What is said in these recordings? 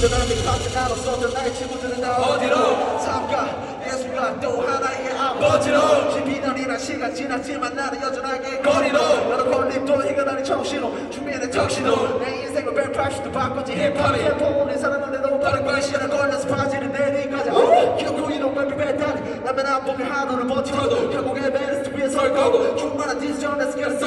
전함이 파트가 없었던 나의 친구들은 다 어디로? 삼가 예술관 또 하나의 아버지로? 12년이란 시간 지났지만 나는 여전하게 거리로? 나는 권립도 해결하는 정신으로 주민의 턱시도 내 인생을 180도 바꿨지. 힙합이? 해보는 사람은 내 너무 빠른 관시야를 걸려서 바지를 내리까지. 결국 이놈 뱀비 배타지 남의 나쁜 하루를 버티고도. 결국에 베리스트 위에 설 거고. 충분한 디지션에서 계속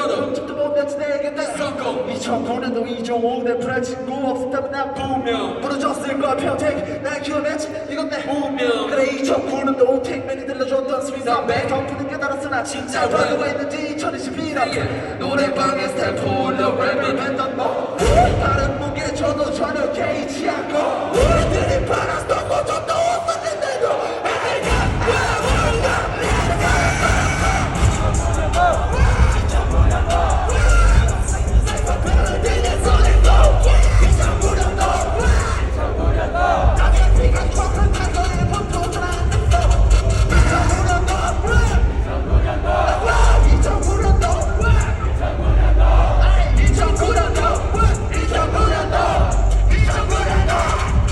2009년도 이종호 내 프라 친구 없었다면 난 분명 부러졌을 거야. 평생 날 키워냈지 이건 내 운명 그래 2009년도 오택맨이 들려줬던 스윗함백 덕분에 깨달았어 나 진짜 바보가 있는지 2021년 노래방에 스텝 홀려 랩을 뱉던 너